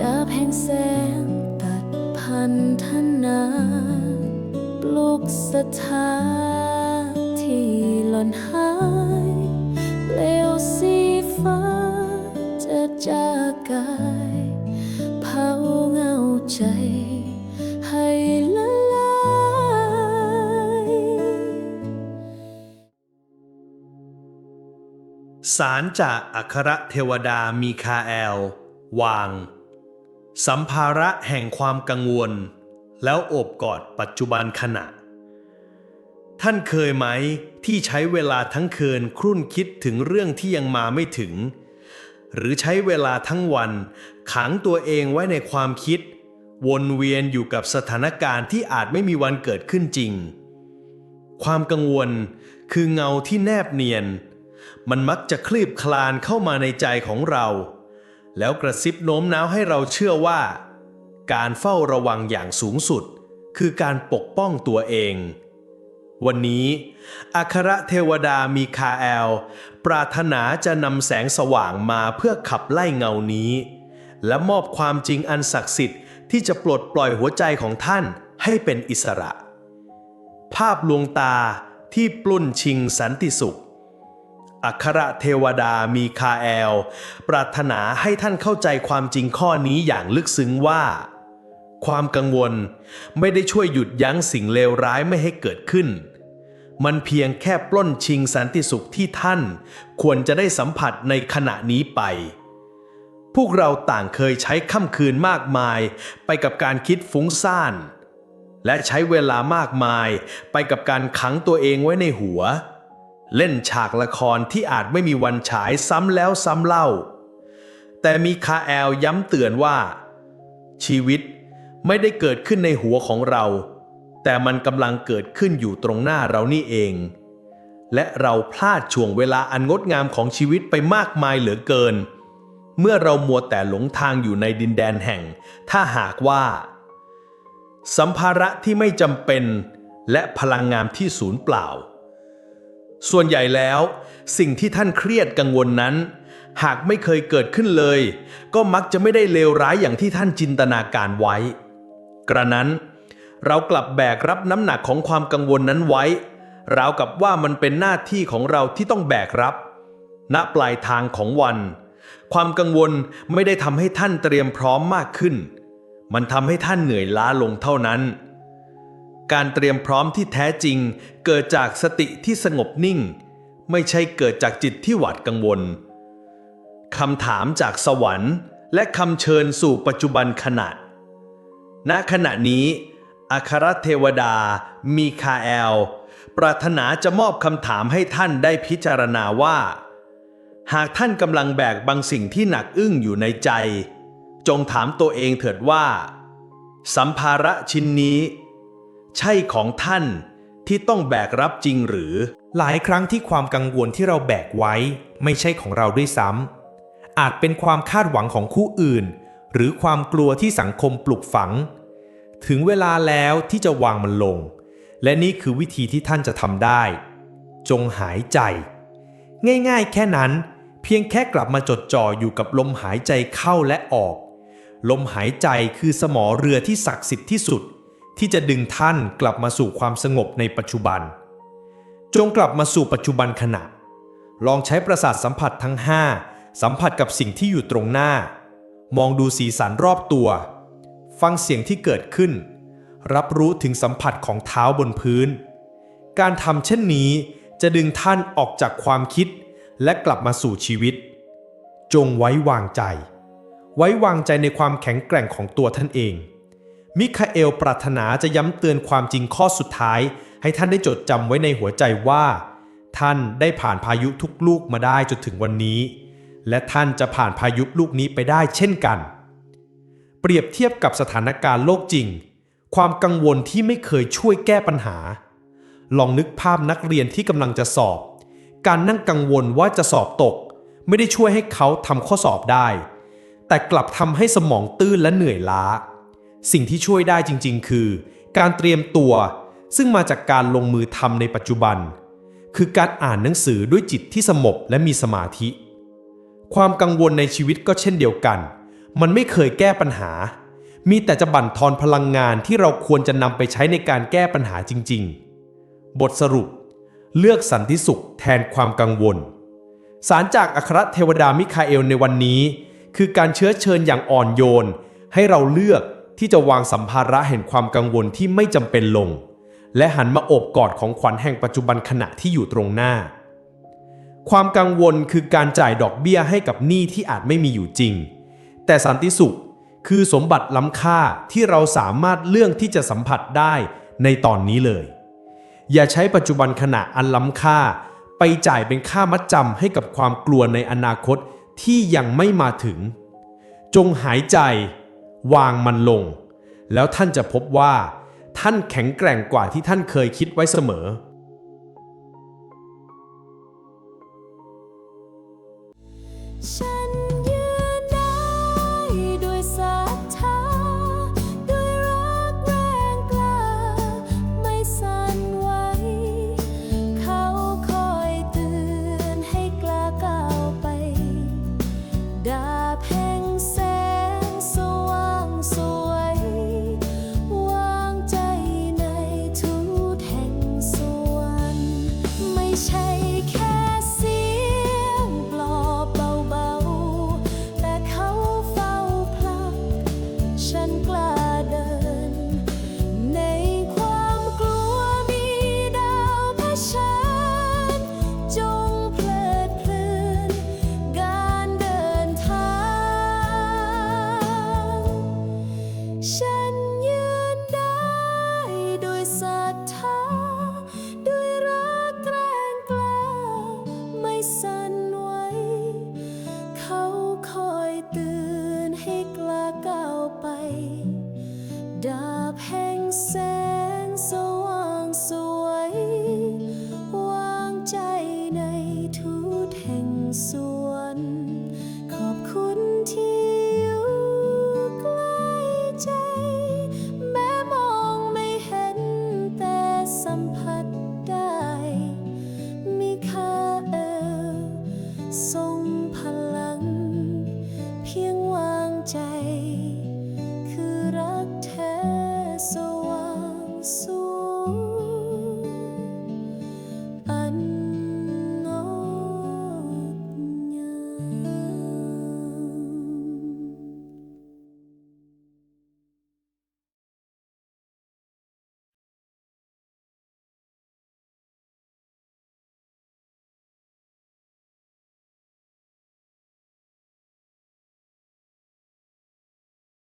ดาบแห่งแสงตัดพันธนาปลุกศรัทธาที่หล่นหายเปลวสีฟ้าจะจากกายเผาเงาใจให้ละลายสารจากอัครเทวดามีคาแอล วาง สัมภาระแห่งความกังวล แล้วโอบกอดปัจจุบันขณะ ท่านเคยไหมที่ใช้เวลาทั้งคืนครุ่นคิดถึงเรื่องที่ยังมาไม่ถึง หรือใช้เวลาทั้งวันขังตัวเองไว้ในความคิด วนเวียนอยู่กับสถานการณ์ที่อาจไม่มีวันเกิดขึ้นจริง ความกังวลคือเงาที่แนบเนียน มันมักจะคลีบคลานเข้ามาในใจของเรา แล้วกระซิบโน้มน้าวให้เราเชื่อว่า การเฝ้าระวังอย่างสูงสุด คือการปกป้องตัวเอง วันนี้ อัครเทวดามีคาแอล ปรารถนาจะนำแสงสว่างมาเพื่อขับไล่เงานี้ และมอบความจริงอันศักดิ์สิทธิ์ที่จะปลดปล่อยหัวใจของท่านให้เป็นอิสระ ภาพลวงตาที่ปล้นชิงสันติสุข อัครเทวดามีคาแอล ปรารถนาให้ท่านเข้าใจความจริงข้อนี้อย่างลึกซึ้งว่า ความกังวลไม่ได้ช่วยหยุดยั้งสิ่งเลวร้ายไม่ให้เกิดขึ้น มันเพียงแค่ปล้นชิงสันติสุขที่ท่าน ควรจะได้สัมผัสในขณะนี้ไป พวกเราต่างเคยใช้ค่ำคืนมากมาย ไปกับการคิดฟุ้งซ่าน และใช้เวลามากมาย ไปกับการขังตัวเองไว้ในหัว เล่นฉากละครที่อาจไม่มีวันฉายซ้ำแล้วซ้ำเล่า แต่มีคาแอลย้ำเตือนว่า ชีวิตไม่ได้เกิดขึ้นในหัวของเรา แต่มันกำลังเกิดขึ้นอยู่ตรงหน้าเรานี่เอง และเราพลาดช่วงเวลาอันงดงามของชีวิตไปมากมายเหลือเกิน เมื่อเรามัวแต่หลงทางอยู่ในดินแดนแห่ง ถ้าหากว่า สัมภาระที่ไม่จำเป็นและพลังงานที่สูญเปล่า ส่วนใหญ่แล้ว สิ่งที่ท่านเครียดกังวลนั้น หากไม่เคยเกิดขึ้นเลย ก็มักจะไม่ได้เลวร้ายอย่างที่ท่านจินตนาการไว้ กระนั้น เรากลับแบกรับน้ำหนักของความกังวลนั้นไว้ราวกับว่ามันเป็นหน้าที่ของเราที่ต้องแบกรับ ณปลายทางของวัน ความกังวลไม่ได้ทำให้ท่านเตรียมพร้อมมากขึ้น มันทำให้ท่านเหนื่อยล้าลงเท่านั้น การเตรียมพร้อมที่แท้จริง เกิดจากสติที่สงบนิ่ง ไม่ใช่เกิดจากจิตที่หวาดกังวลคำถามจากสวรรค์ และคำเชิญสู่ปัจจุบันขณะ ณขณะนี้ อัครเทวดา มีคาแอล ปรารถนาจะมอบคำถามให้ท่านได้พิจารณาว่า หากท่านกำลังแบกบางสิ่งที่หนักอึ้งอยู่ในใจ จงถามตัวเองเถิดว่า สัมภาระชิ้นนี้ ใช่ของท่านที่ต้องแบกรับจริงหรือ หลายครั้งที่ความกังวลที่เราแบกไว้ ไม่ใช่ของเราด้วยซ้ำอาจเป็นความคาดหวังของคู่อื่น หรือความกลัวที่สังคมปลุกฝัง ถึงเวลาแล้วที่จะวางมันลง และนี่คือวิธีที่ท่านจะทำได้ จงหายใจ ง่ายๆ แค่นั้น เพียงแค่กลับมาจดจ่ออยู่กับลมหายใจเข้าและออก ลมหายใจคือสมอเรือที่ศักดิ์สิทธิ์ที่สุด ที่จะดึงท่านกลับมาสู่ความสงบในปัจจุบัน จงกลับมาสู่ปัจจุบันขณะ ลองใช้ประสาทสัมผัสทั้ง 5 สัมผัสกับสิ่งที่อยู่ตรงหน้า มองดูสีสันรอบตัว ฟังเสียงที่เกิดขึ้น รับรู้ถึงสัมผัสของเท้าบนพื้น การทำเช่นนี้จะดึงท่านออกจากความคิด และกลับมาสู่ชีวิต จงไว้วางใจ ไว้วางใจในความแข็งแกร่งของตัวท่านเอง มิคาเอลปรารถนาจะย้ำเตือนความจริงข้อสุดท้าย ให้ท่านได้จดจำไว้ในหัวใจว่า ท่านได้ผ่านพายุทุกลูกมาได้จนถึงวันนี้ และท่านจะผ่านพายุลูกนี้ไปได้เช่นกัน เปรียบเทียบกับสถานการณ์โลกจริง ความกังวลที่ไม่เคยช่วยแก้ปัญหา ลองนึกภาพนักเรียนที่กำลังจะสอบ การนั่งกังวลว่าจะสอบตก ไม่ได้ช่วยให้เขาทำข้อสอบได้ แต่กลับทำให้สมองตื้นและเหนื่อยล้า สิ่งที่ช่วยได้จริง ๆ คือ การเตรียมตัว ซึ่งมาจากการลงมือทำในปัจจุบัน คือการอ่านหนังสือด้วยจิตที่สงบและมีสมาธิ ความกังวลในชีวิตก็เช่นเดียวกัน มันไม่เคยแก้ปัญหา มีแต่จะบั่นทอนพลังงานที่เราควรจะนำไปใช้ในการแก้ปัญหาจริง ๆ บทสรุป เลือกสันติสุขแทนความกังวล สารจากอัครเทวดามิคาเอลในวันนี้ คือการเชื้อเชิญอย่างอ่อนโยน ให้เราเลือก ที่จะวางสัมภาระแห่งความกังวลที่ไม่จำเป็นลง และหันมาโอบกอดของขวัญแห่งปัจจุบันขณะที่อยู่ตรงหน้า ความกังวลคือการจ่ายดอกเบี้ยให้กับหนี้ที่อาจไม่มีอยู่จริง แต่สันติสุขคือสมบัติล้ำค่าที่เราสามารถเลือกที่จะสัมผัสได้ในตอนนี้เลย อย่าใช้ปัจจุบันขณะอันล้ำค่า ไปจ่ายเป็นค่ามัดจำให้กับความกลัวในอนาคตที่ยังไม่มาถึง จงหายใจ วางมันลง แล้วท่านจะพบว่า ท่านแข็งแกร่งกว่าที่ท่านเคยคิดไว้เสมอ dub hey